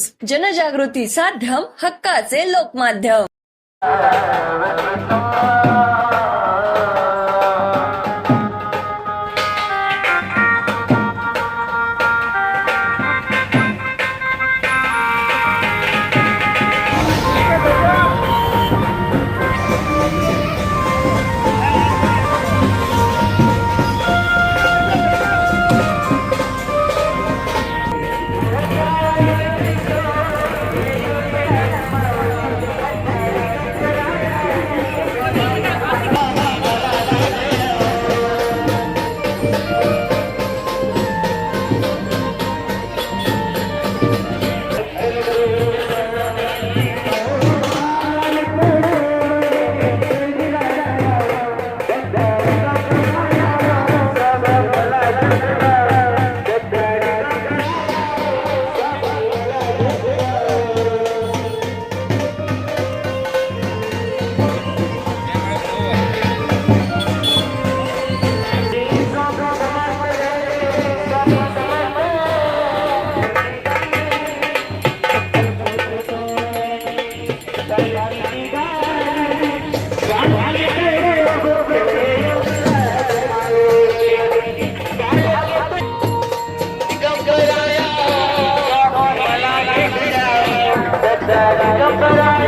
News जनजागृती साध्यम हक्काचे लोकमाध्यम. जय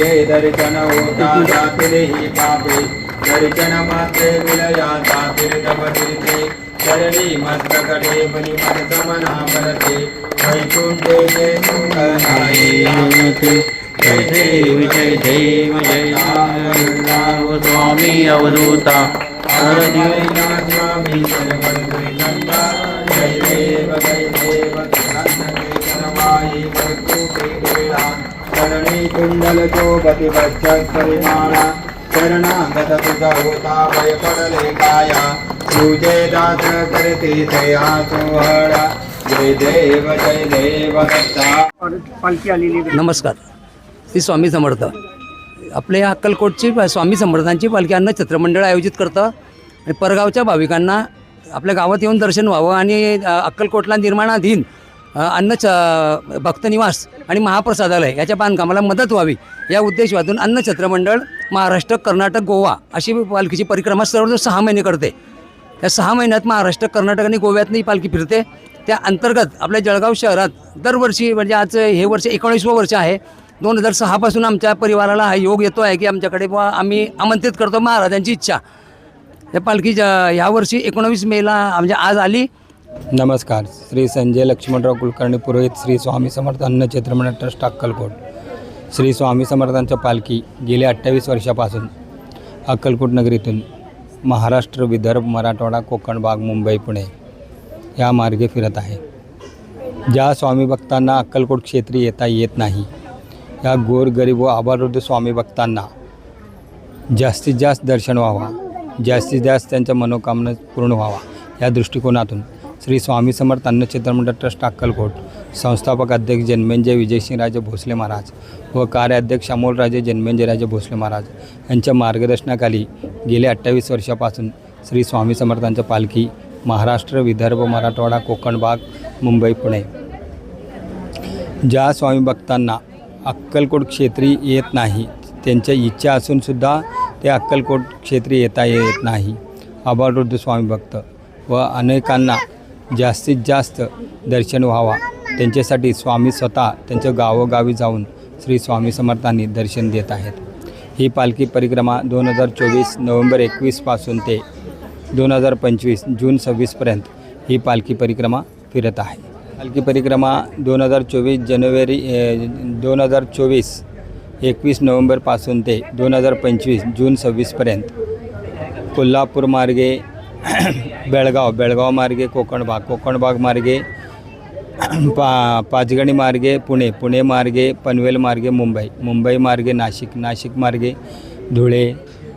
देव दर्शन होता जाते ही पापे दर्शन मात्रे विलया जातील तव तीर्थे शरणी मस्तकडे बनी मनस मना परते वैकुंठे जय सुखदाये जय देव जय देव जय देव स्वामी अवधूता जय स्वामी सर्वदुर्गंधा जय देव जय देव शरणी कुंडल चोपति पश्चात परिमाणा शरणागत तुझा होता भय पडले काया. तुझे दास करते सया सोहळा. जय देव जय देव दत्ता. पालखी आलेली. नमस्कार. श्री स्वामी समर्थ. आपल्या या अक्कलकोटची प- स्वामी समर्थांची पालखी अन्न छत्रमंडळ आयोजित करतं. आणि परगावच्या भाविकांना आपल्या गावात येऊन दर्शन व्हावं आणि अक्कलकोटला निर्माणाधीन अन्न च भक्तनिवास आणि महाप्रसादालय याच्या बांधकामाला मदत व्हावी या उद्देशातून अन्न छत्रमंडळ महाराष्ट्र कर्नाटक गोवा अशी पालखीची परिक्रमा सर्वजण सहा महिने करते. या सहा महिन्यात महाराष्ट्र कर्नाटक आणि गोव्यातनं पालखी फिरते. त्या अंतर्गत आपल्या जळगाव शहरात दरवर्षी म्हणजे आज हे वर्ष एकोणीसवं वर्ष आहे. दोन हजार सहापासून आमच्या परिवाराला हा योग येतो आहे की आमच्याकडे बुवा आम्ही आमंत्रित करतो महाराजांची इच्छा. या पालखी ज- वर्षी एकोणावीस मेला म्हणजे आज आली. नमस्कार. श्री संजय लक्ष्मणराव कुलकर्णी पुरोहित श्री स्वामी समर्थ अन्न चित्रमंडळ ट्रस्ट अक्कलकोट. श्री स्वामी समर्थांच्या पालखी गेल्या अठ्ठावीस वर्षापासून अक्कलकोट नगरीतून महाराष्ट्र विदर्भ मराठवाडा कोकण भाग मुंबई पुणे या मार्गे फिरत आहे. ज्या स्वामी भक्तांना अक्कलकोट क्षेत्री येता येत नाही या गोरगरीब व आभारवृद्ध स्वामी भक्तांना जास्तीत जास्त दर्शन व्हावा जास्तीत जास्त त्यांच्या मनोकामना पूर्ण व्हावा या दृष्टिकोनातून श्री स्वामी समर्थ अन्नक्षेत्रमंडळ ट्रस्ट अक्कलकोट. संस्थापक अध्यक्ष जन्मेंजय विजयसिंहराजे भोसले महाराज व कार्याध्यक्ष अमोलराजे जन्मेंजयराजे भोसले महाराज यांच्या मार्गदर्शनाखाली गेल्या अठ्ठावीस वर्षापासून श्री स्वामी समर्थांच्या पालखी महाराष्ट्र विदर्भ मराठवाडा कोकण भाग मुंबई पुणे. ज्या स्वामी भक्तांना अक्कलकोट क्षेत्री येत नाही त्यांच्या इच्छा असूनसुद्धा ते अक्कलकोट क्षेत्री येता येत नाही. आबालवृद्ध स्वामी भक्त व अनेकांना जास्तीत जास्त दर्शन व्हावा. त्यांच्यासाठी स्वामी स्वतः त्यांच्या गावोगावी जाऊन श्री स्वामी समर्थांनी दर्शन देत आहेत. ही पालखी परिक्रमा दोन हजार चोवीस नोव्हेंबर एकवीसपासून ते दोन हजार पंचवीस जून सव्वीसपर्यंत ही पालखी परिक्रमा फिरत आहे. पालखी परिक्रमा दोन हजार चोवीस जानेवारी दोन हजार चोवीस एकवीस नोव्हेंबरपासून ते दोन हजार पंचवीस जून सव्वीसपर्यंत कोल्हापूर मार्गे बेळगाव बेळगाव मार्गे कोकण भाग कोकण भाग मार्गे पा पाचगणी मार्गे पुणे पुणे मार्गे पनवेल मार्गे मुंबई मुंबई मार्गे नाशिक नाशिक मार्गे धुळे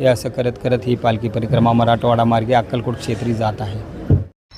हे असं करत करत ही पालखी परिक्रमा मराठवाडा मार्गे अक्कलकोट क्षेत्री जात आहे